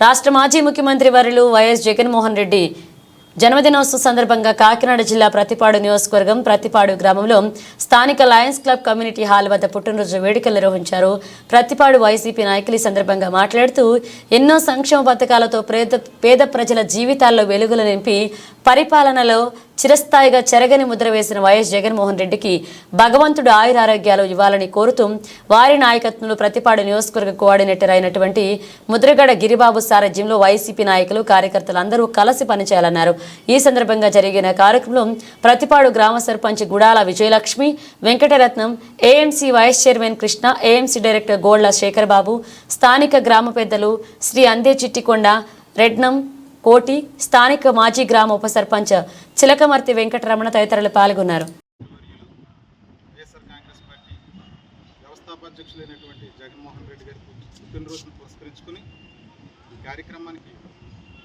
రాష్ట్ర మాజీ ముఖ్యమంత్రి వర్యులు వైఎస్ జగన్మోహన్ రెడ్డి జన్మదినోత్సవ సందర్భంగా కాకినాడ జిల్లా ప్రతిపాడు నియోజకవర్గం ప్రతిపాడు గ్రామంలో స్థానిక లయన్స్ క్లబ్ కమ్యూనిటీ హాల్ వద్ద పుట్టినరోజు వేడుకలు నిర్వహించారు. ప్రతిపాడు వైసీపీ నాయకులు సందర్భంగా మాట్లాడుతూ ఎన్నో సంక్షేమ పథకాలతో పేద పేద ప్రజల జీవితాల్లో వెలుగులు నింపి పరిపాలనలో చిరస్థాయిగా చెరగని ముద్ర వేసిన వైఎస్ జగన్మోహన్ రెడ్డికి భగవంతుడు ఆయురారోగ్యాలు ఇవ్వాలని కోరుతూ వారి నాయకత్వంలో ప్రతిపాడు నియోజకవర్గ కోఆర్డినేటర్ అయినటువంటి ముద్రగడ గిరిబాబు సారథ్యంలో వైసీపీ నాయకులు కార్యకర్తలు అందరూ కలిసి పనిచేయాలన్నారు. ఈ సందర్భంగా జరిగిన కార్యక్రమంలో ప్రతిపాడు గ్రామ sarpanch Gudala Vijayalakshmi Venkataratnam AMC vice chairman Krishna AMC director Golla Sekhar Babu స్థానిక గ్రామ పెద్దలు శ్రీ అందే చిట్టికొండ రెడ్నం కోటి స్థానిక మాజీ గ్రామ ఉప సర్పంచ్ చిలకమర్తి వెంకటరమణ తదితరులు పాల్గొన్నారు. వైఎస్ఆర్ కాంగ్రెస్ పార్టీ వ్యవస్థాపాధ్యక్షులైనటువంటి జగన్మోహన్ రెడ్డి గారి పుట్టినరోజును పురస్కరించుకుని ఈ కార్యక్రమానికి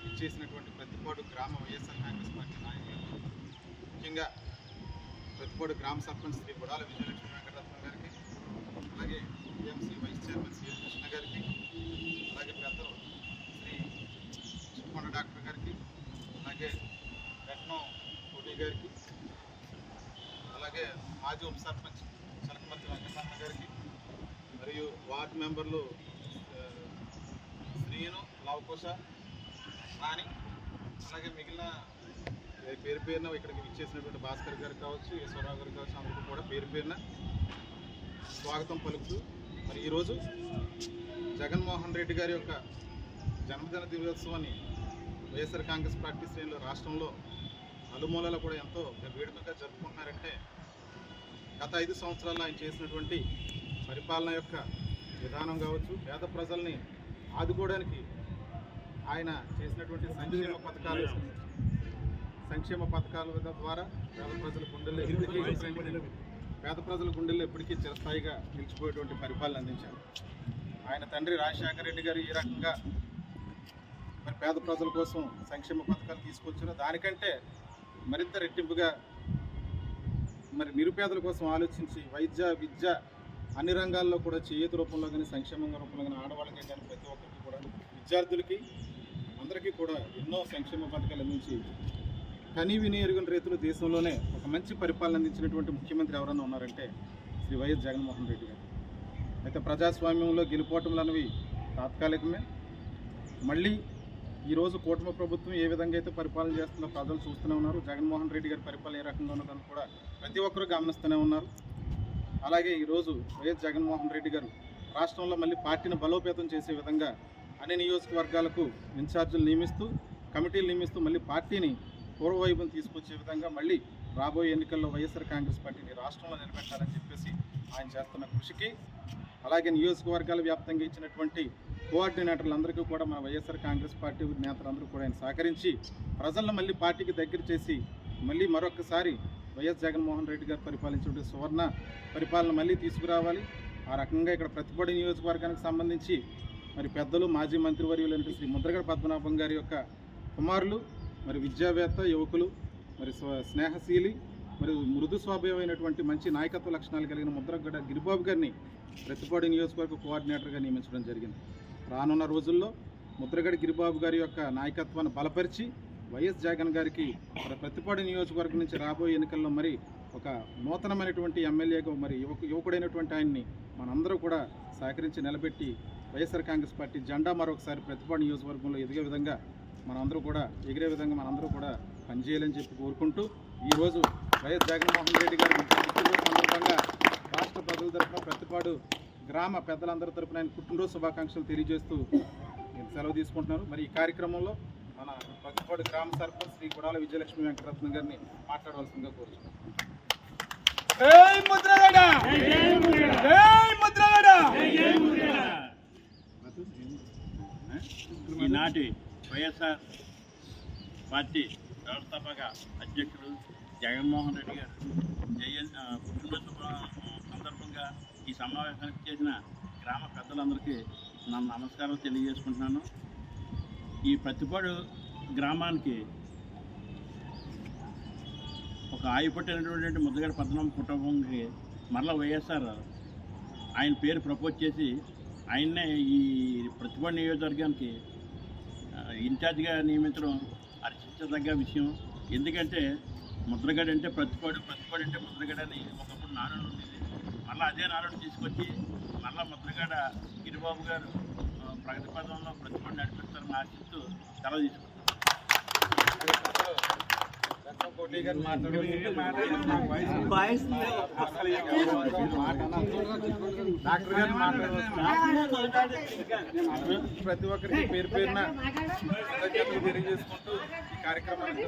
ఇచ్చేసినటువంటి ప్రతిపాడు గ్రామ వైఎస్ఆర్ కాంగ్రెస్ పార్టీ నాయకులు ముఖ్యంగా ప్రతిపాడు గ్రామ సర్పంచ్ శ్రీ గుడాల విజయలక్ష్మి వెంకటరత్నం గారికి అలాగే TMC vice chairman C Krishna గారికి అలాగే పెద్దలు శ్రీ చిక్కొండ డాక్టర్ గారికి అలాగే రత్నం కోటి గారికి అలాగే మాజీ ఉప సర్పంచ్ చలకమర్తి వెంకటరమణ గారికి మరియు వార్డు మెంబర్లు శ్రీను లవకుశ నాని అలాగే మిగిలిన పేరు పేరున ఇక్కడికి ఇచ్చేసినటువంటి భాస్కర్ గారు కావచ్చు ఈశ్వరరావు గారు కావచ్చు అందరికీ కూడా పేరు పేరున స్వాగతం పలుకుతూ మరి ఈరోజు జగన్మోహన్ రెడ్డి గారి యొక్క జన్మదిన దినోత్సవాన్ని వైఎస్ఆర్ కాంగ్రెస్ పార్టీ శ్రేణులు రాష్ట్రంలో నలుమూలలో కూడా ఎంతో వేడుకగా జరుపుకుంటున్నారంటే గత ఐదు సంవత్సరాల్లో ఆయన చేసినటువంటి పరిపాలన యొక్క విధానం కావచ్చు పేద ప్రజల్ని ఆదుకోవడానికి ఆయన చేసినటువంటి సంక్షేమ పథకాలు సంక్షేమ పథకాల ద్వారా పేద ప్రజల గుండెల్లో ఎప్పటికీ పేద ప్రజల గుండెల్లో ఎప్పటికీ చిరస్థాయిగా నిలిచిపోయేటువంటి పరిపాలన అందించారు. ఆయన తండ్రి రాజశేఖర రెడ్డి గారు ఈ రకంగా మరి పేద ప్రజల కోసం సంక్షేమ పథకాలు తీసుకొచ్చిన దానికంటే మరింత రెట్టింపుగా మరి నిరుపేదల కోసం ఆలోచించి వైద్య విద్య అన్ని రంగాల్లో కూడా చేయూత రూపంలో కానీ సంక్షేమ రూపంలో కానీ ఆడవాళ్ళకి కానీ ప్రతి ఒక్కరికి కూడా విద్యార్థులకి అందరికీ కూడా ఎన్నో సంక్షేమ పథకాలు అందించి కనీ విని ఎరుగిన దేశంలోనే ఒక మంచి పరిపాలన అందించినటువంటి ముఖ్యమంత్రి ఎవరైనా ఉన్నారంటే శ్రీ వైఎస్ జగన్మోహన్ రెడ్డి గారు. అయితే ప్రజాస్వామ్యంలో గెలుపోవటంలు అనేవి తాత్కాలికమే. మళ్ళీ ఈరోజు కూటమి ప్రభుత్వం ఏ విధంగా అయితే పరిపాలన చేస్తుందో ప్రజలు చూస్తూనే ఉన్నారు. జగన్మోహన్ రెడ్డి గారి పరిపాలన ఏ రకంగా ఉన్నదని కూడా ప్రతి ఒక్కరూ గమనిస్తూనే ఉన్నారు. అలాగే ఈరోజు వైఎస్ జగన్మోహన్ రెడ్డి గారు రాష్ట్రంలో మళ్ళీ పార్టీని బలోపేతం చేసే విధంగా అన్ని నియోజకవర్గాలకు ఇన్ఛార్జీలు నియమిస్తూ కమిటీలు నియమిస్తూ మళ్ళీ పార్టీని పూర్వవైభవం తీసుకొచ్చే విధంగా మళ్ళీ రాబోయే ఎన్నికల్లో వైఎస్ఆర్ కాంగ్రెస్ పార్టీని రాష్ట్రంలో నిలబెట్టాలని చెప్పేసి ఆయన చేస్తున్న కృషికి అలాగే నియోజకవర్గాల వ్యాప్తంగా ఇచ్చినటువంటి కోఆర్డినేటర్లందరికీ కూడా మన వైఎస్ఆర్ కాంగ్రెస్ పార్టీ నేతలందరూ కూడా ఆయన సహకరించి ప్రజలను మళ్ళీ పార్టీకి దగ్గర చేసి మళ్ళీ మరొకసారి వైఎస్ జగన్మోహన్ రెడ్డి గారు పరిపాలించిన సువర్ణ పరిపాలన మళ్ళీ తీసుకురావాలి. ఆ రకంగా ఇక్కడ ప్రతిపడి నియోజకవర్గానికి సంబంధించి మరి పెద్దలు మాజీ మంత్రివర్యులైన శ్రీ ముద్రగడ పద్మనాభం గారి యొక్క కుమారులు మరి విద్యావేత్త యువకులు మరి స్వ- స్నేహశీలి మరి మృదు స్వాభావమైనటువంటి మంచి నాయకత్వ లక్షణాలు కలిగిన ముద్రగడ గిరిబాబు గారిని ప్రతిపాడు నియోజకవర్గ కోఆర్డినేటర్గా నియమించడం జరిగింది. రానున్న రోజుల్లో ముద్రగడి గిరిబాబు గారి యొక్క నాయకత్వాన్ని బలపరిచి వైఎస్ జగన్ గారికి ప్రతిపాడు నియోజకవర్గం నుంచి రాబోయే ఎన్నికల్లో మరి ఒక నూతనమైనటువంటి ఎమ్మెల్యేగా మరి యువకు యువకుడైనటువంటి ఆయన్ని మనందరూ కూడా సహకరించి నిలబెట్టి వైఎస్ఆర్ కాంగ్రెస్ పార్టీ జెండా మరొకసారి ప్రతిపాడు నియోజకవర్గంలో ఎదిగే విధంగా మనందరూ కూడా ఎగిరే విధంగా మనందరూ కూడా పనిచేయాలని చెప్పి కోరుకుంటూ ఈరోజు వైఎస్ జగన్మోహన్ రెడ్డి గారి సందర్భంగా రాష్ట్ర ప్రజల తరఫున ప్రతిపాడు గ్రామ పెద్దలందరి తరఫున ఆయన పుట్టినరోజు శుభాకాంక్షలు తెలియజేస్తూ నేను సెలవు తీసుకుంటున్నాను. మరి ఈ కార్యక్రమంలో మన ప్రతిపాడు గ్రామ సర్పంచ్ శ్రీ గుడాల విజయలక్ష్మి వెంకటరత్నం గారిని మాట్లాడవలసిందిగా కోరుతున్నాను ముద్రగడ! ఈనాటి వైఎస్ఆర్ పార్టీ వ్యవస్థాపక అధ్యక్షుడు జగన్మోహన్ రెడ్డి గారు జయన్ ఆ, పుట్టినరోజు సందర్భంగా ఈ సమావేశానికి చేసిన గ్రామ పెద్దలందరికీ నా నమస్కారం తెలియజేసుకుంటున్నాను. ఈ ప్రతిపాడు గ్రామానికి ఒక ఆయుపట్టినటువంటి ముద్దగడ పద్మనాభ కుటుంబంకి మరలా వైఎస్ఆర్ ఆయన పేరు ప్రపోజ్ చేసి ఆయన్నే ఈ ప్రతిపాడు నియోజకవర్గానికి ఆ, ఇన్ఛార్జిగా నియమించడం హర్షించదగ్గ విషయం. ఎందుకంటే ముద్రగడ అంటే ప్రతిపాడు ప్రతిపాడు అంటే ముద్రగడ అని ఒకప్పుడు నాన్న ఉండేది. మళ్ళీ అదే నానుడు తీసుకొచ్చి మళ్ళీ ముద్రగడ గిరిబాబు గారు ప్రగతి పదంలో ప్రతిపాడు నడిపిస్తారని ఆశిస్తూ సెలవు తీసుకుంటారు కోటి గారు మాట్లాడారు డాక్టర్ గారు మాట్లాడారు ప్రతి ఒక్కరికి పేరు పేరున తెలియజేసుకుంటూ ఈ కార్యక్రమాన్ని